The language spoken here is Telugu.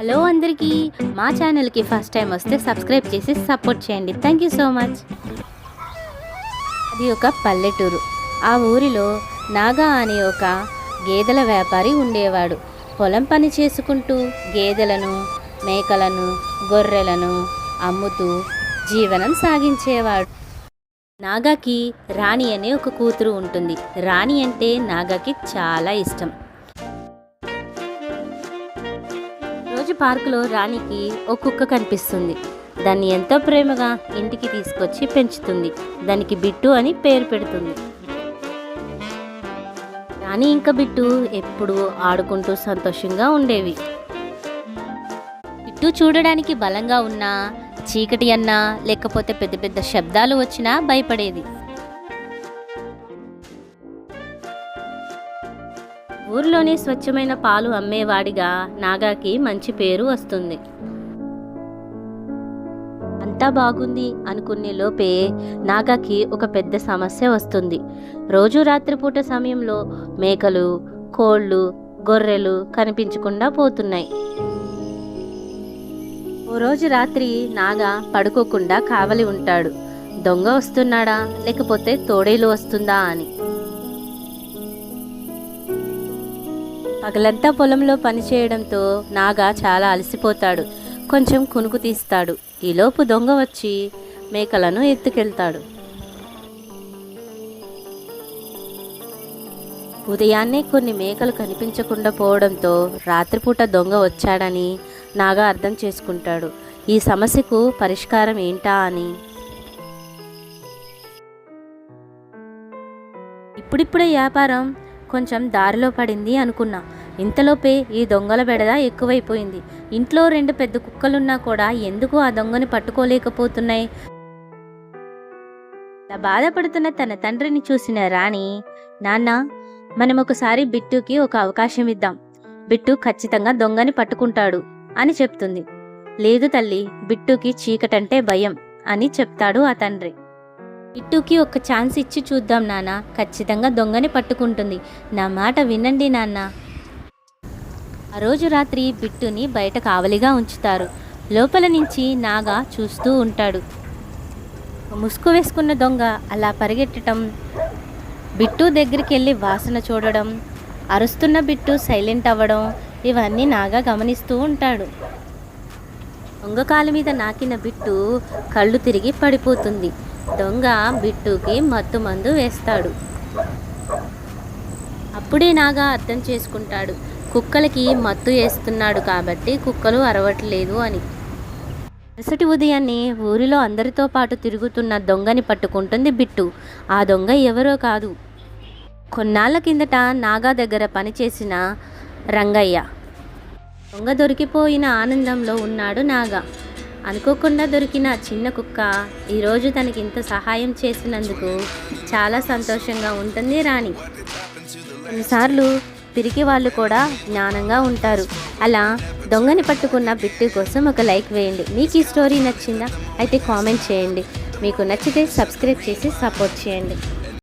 హలో అందరికీ మా ఛానల్కి ఫస్ట్ టైం వస్తే సబ్స్క్రైబ్ చేసి సపోర్ట్ చేయండి. థ్యాంక్ యూ సో మచ్ అది ఒక పల్లెటూరు. ఆ ఊరిలో నాగా అనే ఒక గేదెల వ్యాపారి ఉండేవాడు. పొలం పని చేసుకుంటూ గేదెలను మేకలను గొర్రెలను అమ్ముతూ జీవనం సాగించేవాడు. నాగాకి రాణి అనే ఒక కూతురు ఉంటుంది. రాణి అంటే నాగాకి చాలా ఇష్టం. పార్కులో రాణికి ఒక కుక్క కనిపిస్తుంది. దాన్ని ఎంతో ప్రేమగా ఇంటికి తీసుకొచ్చి పెంచుతుంది. దానికి బిట్టు అని పేరు పెడుతుంది. రాణి ఇంకా బిట్టు ఎప్పుడూ ఆడుకుంటూ సంతోషంగా ఉండేవి. బిట్టు చూడడానికి బలంగా ఉన్నా చీకటి అన్నా లేకపోతే పెద్ద పెద్ద శబ్దాలు వచ్చినా భయపడేది. ఊరిలోనే స్వచ్ఛమైన పాలు అమ్మేవాడిగా నాగాకి మంచి పేరు వస్తుంది. అంతా బాగుంది అనుకునే లోపే నాగాకి ఒక పెద్ద సమస్య వస్తుంది. రోజు రాత్రిపూట సమయంలో మేకలు కోళ్ళు గొర్రెలు కనిపించకుండా పోతున్నాయి. ఓ రోజు రాత్రి నాగా పడుకోకుండా కావలి ఉంటాడు. దొంగ వస్తున్నాడా? లేకపోతే తోడేలు వస్తుందా అని. పగలంతా పొలంలో పనిచేయడంతో నాగా చాలా అలసిపోతాడు. కొంచెం కునుకు తీస్తాడు. ఈలోపు దొంగ వచ్చి మేకలను ఎత్తుకెళ్తాడు. ఉదయాన్నే కొన్ని మేకలు కనిపించకుండా పోవడంతో రాత్రిపూట దొంగ వచ్చాడని నాగా అర్థం చేసుకుంటాడు. ఈ సమస్యకు పరిష్కారం ఏంటా అని. ఇప్పుడిప్పుడే వ్యాపారం కొంచెం దారిలో పడింది అనుకున్నా. ఇంతలోపే ఈ దొంగల బెడద ఎక్కువైపోయింది. ఇంట్లో రెండు పెద్ద కుక్కలున్నా కూడా ఎందుకు ఆ దొంగని పట్టుకోలేకపోతున్నాయి? అలా బాధపడుతున్న తన తండ్రిని చూసిన రాణి నాన్న మనం ఒకసారి బిట్టుకి ఒక అవకాశం ఇద్దాం. బిట్టు ఖచ్చితంగా దొంగని పట్టుకుంటాడు అని చెప్తుంది. లేదు తల్లి బిట్టుకి చీకటంటే భయం అని చెప్తాడు ఆ తండ్రి. బిట్టుకి ఒక ఛాన్స్ ఇచ్చి చూద్దాం నాన్న. ఖచ్చితంగా దొంగని పట్టుకుంటుంది. నా మాట వినండి నాన్న. ఆ రోజు రాత్రి బిట్టుని బయట కావలిగా ఉంచుతారు. లోపల నుంచి నాగా చూస్తూ ఉంటాడు. ముసుగు వేసుకున్న దొంగ అలా పరిగెట్టడం బిట్టు దగ్గరికి వెళ్ళి వాసన చూడడం అరుస్తున్న బిట్టు సైలెంట్ అవ్వడం ఇవన్నీ నాగా గమనిస్తూ ఉంటాడు. దొంగ కాలు మీద నాకిన బిట్టు కళ్ళు తిరిగి పడిపోతుంది. దొంగ బిట్టుకి మత్తు మందు వేస్తాడు. అప్పుడే నాగా అర్థం చేసుకుంటాడు. కుక్కలకి మత్తు వేస్తున్నాడు కాబట్టి కుక్కలు అరవట్లేదు అని. మరుసటి ఉదయాన్నే ఊరిలో అందరితో పాటు తిరుగుతున్న దొంగని పట్టుకుంటుంది బిట్టు. ఆ దొంగ ఎవరో కాదు. కొన్నాళ్ళ కిందట నాగా దగ్గర పనిచేసిన రంగయ్య. దొంగ దొరికిపోయిన ఆనందంలో ఉన్నాడు నాగా. అనుకోకుండా దొరికిన చిన్న కుక్క ఈరోజు తనకి ఇంత సహాయం చేసినందుకు చాలా సంతోషంగా ఉంటుంది రాణి. కొన్నిసార్లు పిరికి వాళ్ళు కూడా జ్ఞానంగా ఉంటారు. అలా దొంగని పట్టుకున్న బిట్టు కోసం ఒక లైక్ వేయండి. మీకు ఈ స్టోరీ నచ్చిందా? అయితే కామెంట్ చేయండి. మీకు నచ్చితే సబ్స్క్రైబ్ చేసి సపోర్ట్ చేయండి.